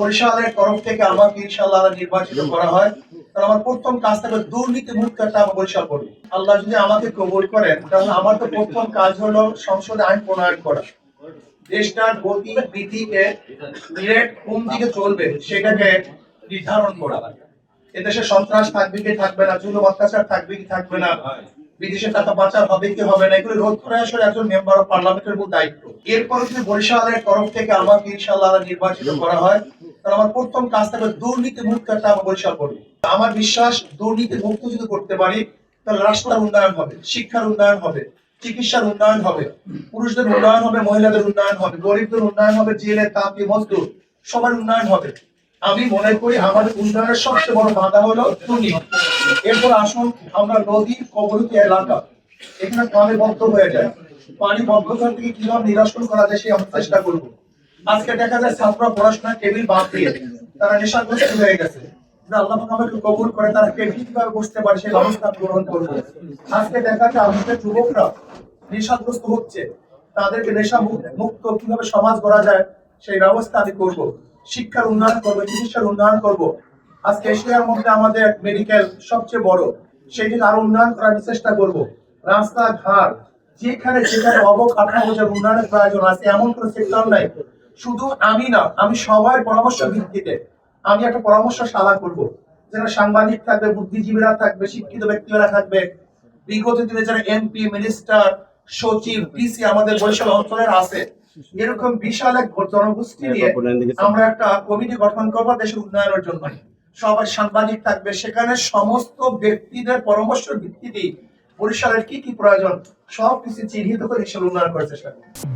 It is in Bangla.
বরিশালের তরফ থেকে আমাকে ইনশাআল্লাহ নির্বাচিত করা হয়। তাহলে আমার প্রথম কাজ থাকবে দুর্নীতি মুক্ত একটা আমার বরিশাল করবে। আল্লাহ যদি আমাকে কবুল করেন তাহলে আমার তো প্রথম কাজ হলো সংসদে আইন প্রণয়ন করা। দেশটার গতি কোন দিকে চলবে সেটাকে নির্ধারণ করা। এদেশে সন্ত্রাস থাকবে কি থাকবে না জুলুম অত্যাচার থাকবে কি থাকবে না বিদেশে টাকা পাচার হবে কি হবে না এগুলো রোধ করা আসলে একজন মেম্বার অফ পার্লামেন্টের মূল দায়িত্ব। এরপর যদি বরিশালের তরফ থেকে আমাকে ইনশাআল্লাহ নির্বাচিত করা হয় আমার প্রথম কাজ থাকবে দুর্নীতি মুক্ত একটা বরিশাল করবে। আমার বিশ্বাস দুর্নীতি মুক্ত যদি করতে পারি, তাহলে রাস্তার উন্নয়ন হবে, শিক্ষার উন্নয়ন হবে, চিকিৎসার উন্নয়ন হবে, পুরুষদের উন্নয়ন হবে, মহিলাদের উন্নয়ন হবে, গরিবদের উন্নয়ন হবে, জেলে তাঁতি মজদুর, সবার উন্নয়ন হবে। আমি মনে করি আমাদের উন্নয়নের সবচেয়ে বড় বাধা হলো দুর্নীতি। এরপর আসুন আমরা নদী কবলিত এলাকা। এখানে পানি বদ্ধ হয়ে যায়। পানি বদ্ধতা থেকে, কীভাবে নিরসন করা যায়, সেই আমরা চেষ্টা করব। আজকে দেখা যায় ছাত্ররা পড়াশোনার টেবিল বাদ দিয়ে তারা নেশাগ্রস্ত হয়ে গেছে। আল্লাহ আমাকে কবুল করে, তারা টেবিল কীভাবে বসতে পারে সেই ব্যবস্থা গ্রহণ করব? আজকে দেখা যায় আমাদের যুবকরা নেশাগ্রস্ত হচ্ছে। তাদেরকে নেশা মুক- মুক্ত কীভাবে সমাজ গড়া যায় সেই ব্যবস্থা আমি করব। শিক্ষার উন্নয়ন করব, চিকিৎসার উন্নয়ন করব। আজকে এশিয়ার মধ্যে আমাদের মেডিকেল সবচেয়ে বড়, সেটিকে আরও উন্নয়ন করার চেষ্টা করব। রাস্তাঘাট, যেখানে যেখানে অবকাঠামো উন্নয়নের প্রয়োজন আছে, এমন কোনো সেক্টর নাই। শুধু আমি না আমি সবার পরামর্শ ভিত্তিতে আমি একটা পরামর্শ পরামর্শশালা করব যারা সাংবাদিক থাকবে বুদ্ধিজীবীরা থাকবে শিক্ষিত ব্যক্তিরা থাকবে বিগত দিনে যারা এমপি মিনিস্টার সচিব ডিসি আমাদের বরিশাল অঞ্চলের আছে এরকম বিশাল এক জনগোষ্ঠী নিয়ে আমরা একটা কমিটি গঠন করব দেশের উন্নয়নের জন্য। সবাই সাংবাদিক থাকবে সেখানে সমস্ত ব্যক্তিদের পরামর্শ ভিত্তিতে বরিশালের কি কি প্রয়োজন সব কিছু চিহ্নিত করে দেশের উন্নয়ন করার চেষ্টা করব।